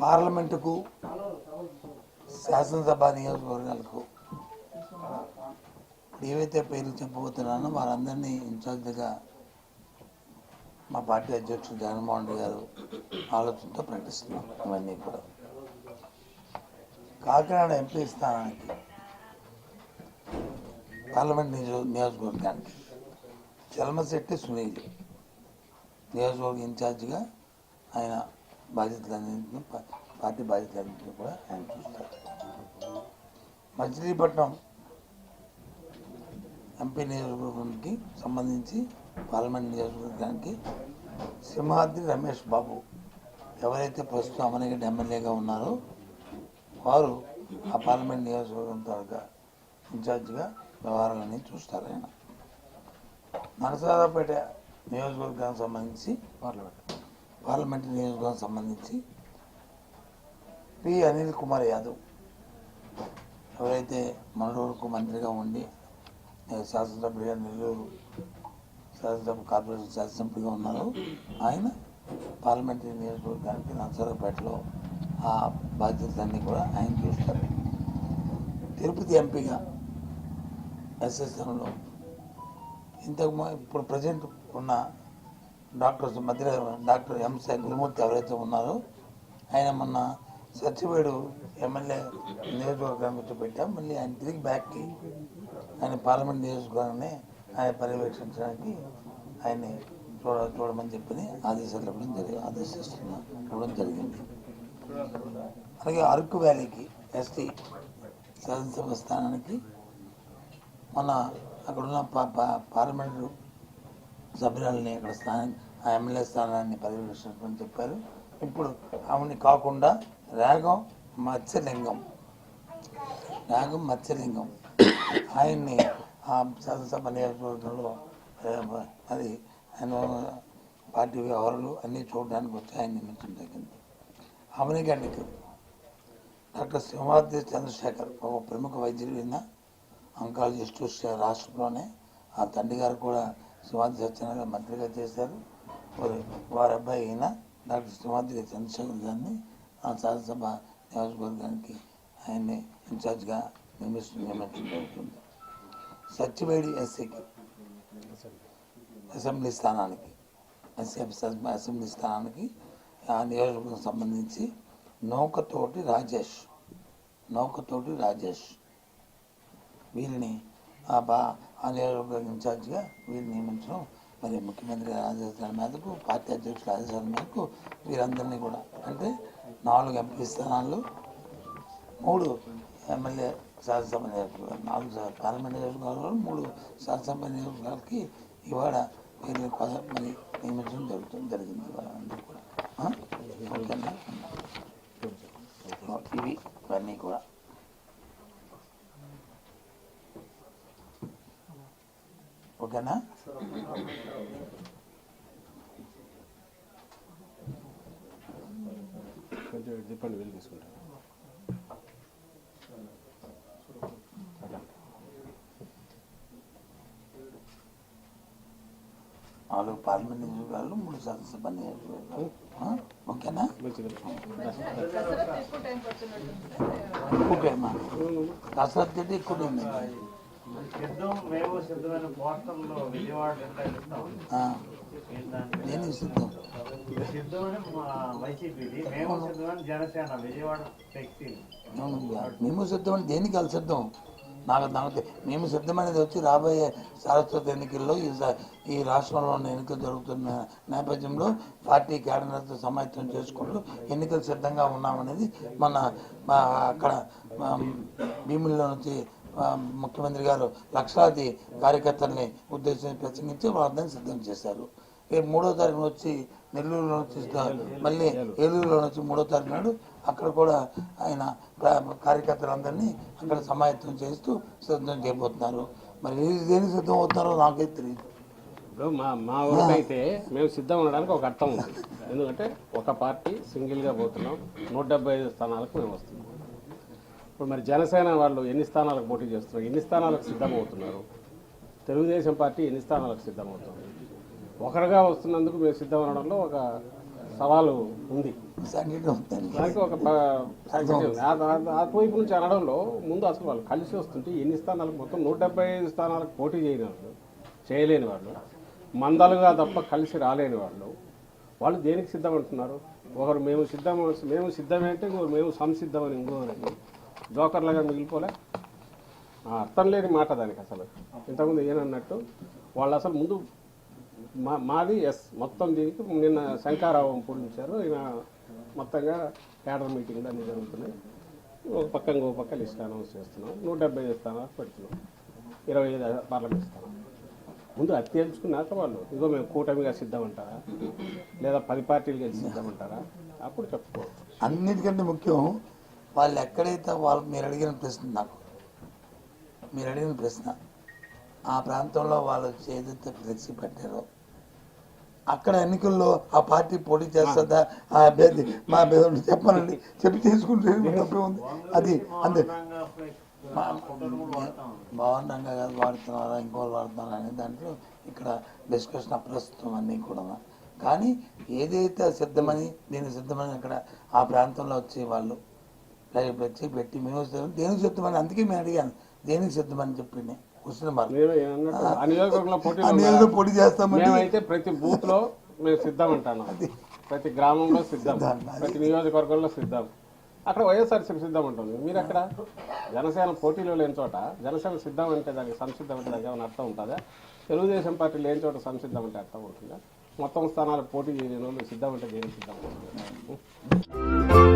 పార్లమెంటుకు శాసనసభ నియోజకవర్గాలకు ఏవైతే పేర్లు చెప్పబోతున్నానో వారందరినీ ఇన్ఛార్జ్గా మా పార్టీ అధ్యక్షుడు జగన్మోహన్ రెడ్డి గారు ఆలోచనతో ప్రకటిస్తున్నాం. ఇవన్నీ కూడా. కాకినాడ ఎంపీ స్థానానికి పార్లమెంట్ నియోజక నియోజకవర్గానికి చలమశెట్టి సునీల్ నియోజకవర్గ ఇన్ఛార్జిగా ఆయన బాధ్యతలన్నింటినీ పార్టీ బాధ్యతలన్నింటినీ కూడా ఆయన చూస్తారు. మచిలీపట్నం ఎంపీ నియోజకవర్గానికి సంబంధించి పార్లమెంట్ నియోజకవర్గానికి సింహాద్రి రమేష్ బాబు ఎవరైతే ప్రస్తుతం అమనగడ్డ ఎమ్మెల్యేగా ఉన్నారో వారు ఆ పార్లమెంట్ నియోజకవర్గం తాలూకా ఇన్ఛార్జిగా వ్యవహారాలన్నీ చూస్తారు ఆయన. నరసరావుపేట నియోజకవర్గానికి సంబంధించి పార్లమెంట్ పార్లమెంట్ నియోజకవర్గం సంబంధించి పి అనిల్ కుమార్ యాదవ్ ఎవరైతే మొన్నటి మంత్రిగా ఉండి ఏ, శాసనసభ్యుడిగా నెల్లూరు శాసనసభ కార్పొరేషన్ శాసనసభ్యుడిగా ఉన్నారో ఆయన పార్లమెంటరీ నియోజకవర్గానికి నర్సరావుపేటలో ఆ బాధ్యతలన్నీ కూడా ఆయన చూస్తారు. తిరుపతి ఎంపీగా ఎస్ఎస్ఎంలో ఇంతకు ఇప్పుడు ప్రజెంట్ ఉన్న డాక్టర్ మధ్య డాక్టర్ ఎంసై గురుమూర్తి ఎవరైతే ఉన్నారో ఆయన మొన్న సచివేడు ఎమ్మెల్యే నియోజకవర్గానికి వచ్చి పెట్టాం. మళ్ళీ ఆయన తిరిగి బ్యాక్కి ఆయన పార్లమెంట్ నియోజకవర్గాన్ని ఆయన పర్యవేక్షించడానికి ఆయన్ని చూడ చూడమని చెప్పని ఆదేశాలు ఇవ్వడం జరిగి ఆదేశిస్తున్నా ఇవ్వడం జరిగింది. అలాగే అరకు వ్యాలీకి ఎస్టీ శాసనసభ స్థానానికి మన అక్కడున్న పా పా పార్లమెంటు సభ్యురాలని అక్కడ స్థానం ఆ ఎమ్మెల్యే స్థానాన్ని పర్యవేక్షించమని చెప్పారు. ఇప్పుడు ఆమెని కాకుండా రాగం మత్స్యలింగం. రాగం మత్స్యలింగం. ఆయన్ని ఆ శాసనసభ నియోజకవర్గంలో అది ఆయన పార్టీ వ్యవహారాలు అన్నీ చూడడానికి వచ్చి ఆయన నియమించడం జరిగింది. అమనిగండికి డాక్టర్ సింహాద్రి చంద్రశేఖర్ ఒక ప్రముఖ వైద్యుడు విన్న అంకాలజిస్టు రాష్ట్రంలోనే ఆ తండ్రి గారు కూడా సింహాద్రి సత్యనారాయణ మంత్రిగా చేశారు. వారి అబ్బాయి అయిన డాక్టర్ సింహాద్రి చంద్రశేఖర్ గారిని ఆ శాసనసభ నియోజకవర్గానికి ఆయన్ని ఇన్ఛార్జ్గా నియమిస్తు నియమించడం జరుగుతుంది. సత్యవేడి ఎస్సీకి అసెంబ్లీ స్థానానికి ఎస్సీ అసెంబ్లీ స్థానానికి ఆ నియోజకవర్గం సంబంధించి నౌకతోటి రాజేష్ నౌకతోటి రాజేష్ వీరిని ఆ బా ఇన్ఛార్జిగా వీరిని నియమించడం మరి ముఖ్యమంత్రి ఆదేశాల మేరకు పార్టీ అధ్యక్షుల ఆదేశాల మేరకు వీరందరినీ కూడా అంటే నాలుగు ఎంపీ స్థానాల్లో మూడు ఎమ్మెల్యే శాసనసభ నియోజకవర్గాలు నాలుగు పార్లమెంట్ నియోజకవర్గాలు మూడు శాసనసభ నియోజకవర్గాలకి ఇవాళ వీరిని కొద- మరి నియమించడం జరుగుతుంది జరిగింది ఇవాళ అందరూ కూడా ఆ? ఓకేనా ఇవి ఇవన్నీ కూడా ఓకేనా? కొంచెం తిప్పండి వెళ్ళి తీసుకుంటాను నాలుగు పార్లమెంట్ నియోజకవర్గాలు మూడు నియోజకవర్గాలు ఆ? ఓకేనా? ఎక్కువ టైం ఓకేమ్మా కసరత్తు ఎక్కువ ఉంది మేము నేను సిద్ధం. మేము సిద్ధమని దేనికి వాళ్ళు సిద్ధం? నాకు నాకు మేము సిద్ధమైనది వచ్చి రాబోయే సారస్వత ఎన్నికల్లో ఈ ఈ రాష్ట్రంలో ఉన్న ఎన్నికలు జరుగుతున్న నేపథ్యంలో పార్టీ క్యాడర్తో సమాయత్తం చేసుకుంటూ ఎన్నికలు సిద్ధంగా ఉన్నామనేది మన అక్కడ భీముల్లో నుంచి ముఖ్యమంత్రి గారు లక్షలాది కార్యకర్తల్ని ఉద్దేశించి ప్రసంగించి వాళ్ళందరినీ సిద్ధం చేశారు. రేపు మూడో తారీఖున వచ్చి నెల్లూరులో నుంచి మళ్ళీ ఏలూరులో నుంచి మూడో తారీఖు నాడు అక్కడ కూడా ఆయన కార్యకర్తలందరినీ అక్కడ సమాయత్తం చేస్తూ సిద్ధం చేయబోతున్నారు. మరి దేనికి సిద్ధం అవుతున్నారో నాకే తెలియదు ఇప్పుడు మా మా ఊరికైతే మేము సిద్ధం ఉండడానికి ఒక అర్థం ఉంది. ఎందుకంటే ఒక పార్టీ సింగిల్గా పోతున్నాం. నూట డెబ్బై ఐదు స్థానాలకు మేము వస్తున్నాం. ఇప్పుడు మరి జనసేన వాళ్ళు ఎన్ని స్థానాలకు పోటీ చేస్తున్నారు? ఎన్ని స్థానాలకు సిద్ధమవుతున్నారు? తెలుగుదేశం పార్టీ ఎన్ని స్థానాలకు సిద్ధమవుతుంది? ఒకరుగా వస్తున్నందుకు మేము సిద్ధం అనడంలో ఒక సవాలు ఉంది. దానికి ఒక ప- సంగతి ఉంది. ఆ- ఆ- అటువైపు నుంచి అనడంలో ముందు అసలు వాళ్ళు కలిసి వస్తుంటే ఎన్ని స్థానాలకు మొత్తం నూట డెబ్బై ఐదు స్థానాలకు పోటీ చేయని వాళ్ళు చేయలేని వాళ్ళు మందలుగా తప్ప కలిసి రాలేని వాళ్ళు వాళ్ళు దేనికి సిద్ధం అంటున్నారు ఒకరు మేము సిద్ధం మేము సిద్ధమే అంటే ఇంకొకరు మేము సంసిద్ధమని ఇంకోరని జోకర్లాగా మిగిలిపోలే. అర్థం లేని మాట దానికి అసలు. ఇంతకుముందు ఏనన్నట్టు వాళ్ళు అసలు ముందు మా మాది ఎస్. మొత్తం దీనికి నిన్న శంకారావం పూరించారు. ఈయన మొత్తంగా క్యాడర్ మీటింగ్లు అన్నీ జరుగుతున్నాయి. ఒక పక్క ఇంకో పక్క లిస్ట్ అనౌన్స్ చేస్తున్నాం. నూట డెబ్బై స్థానాలు పెడుతున్నాం. ఇరవై ఐదు పార్లమెంట్ స్థానాలు ముందు అది తేల్చుకున్నాక వాళ్ళు ఇదిగో మేము కూటమిగా సిద్ధమంటారా? లేదా పది పార్టీలు కలిసి సిద్ధమంటారా? అప్పుడు చెప్పుకోవచ్చు. అన్నిటికంటే ముఖ్యం వాళ్ళు ఎక్కడైతే వాళ్ళు మీరు అడిగిన ప్రశ్న నాకు మీరు అడిగిన ప్రశ్న ఆ ప్రాంతంలో వాళ్ళు ఏదైతే ఫ్లెక్సీ పెట్టారో అక్కడ ఎన్నికల్లో ఆ పార్టీ పోటీ చేస్తుందా ఆ అభ్యర్థి మా అభ్యర్థి చెప్పానండి. చెప్పి తీసుకుంటే తప్పే ఉంది. అది అంతే. బాగుండంగా కాదు వాడుతున్నారా ఇంకోళ్ళు వాడుతున్నారా అనే దాంట్లో ఇక్కడ డిస్కషన్ ప్రస్తుతం అన్నీ కూడా. కానీ ఏదైతే సిద్ధమని నేను సిద్ధమని అక్కడ ఆ ప్రాంతంలో వచ్చే వాళ్ళు లైవ్ వచ్చి పెట్టి మేము దేనికి సిద్ధమని అందుకే మేము అడిగాను. దేనికి సిద్ధమని చెప్పింది. నియోజకవర్గంలో పొడి చేస్తామంటే ప్రతి బూత్లో మేము సిద్ధం అంటాను. ప్రతి గ్రామంలో సిద్ధం. ప్రతి నియోజకవర్గంలో సిద్ధం. అక్కడ వైఎస్ఆర్సీపీ సిద్ధం ఉంటుంది. మీరు అక్కడ జనసేన పోటీలో లేని చోట జనసేన సిద్ధం అంటే దానికి సంసిద్ధం అంటే దానికి ఏమైనా అర్థం ఉంటుందా? తెలుగుదేశం పార్టీ లేని చోట సంసిద్ధం అంటే అర్థం ఉంటుందా? మొత్తం స్థానాలకు పోటీ చేయని వాళ్ళు సిద్ధం అంటే దేనికి సిద్ధం? అవుతుంది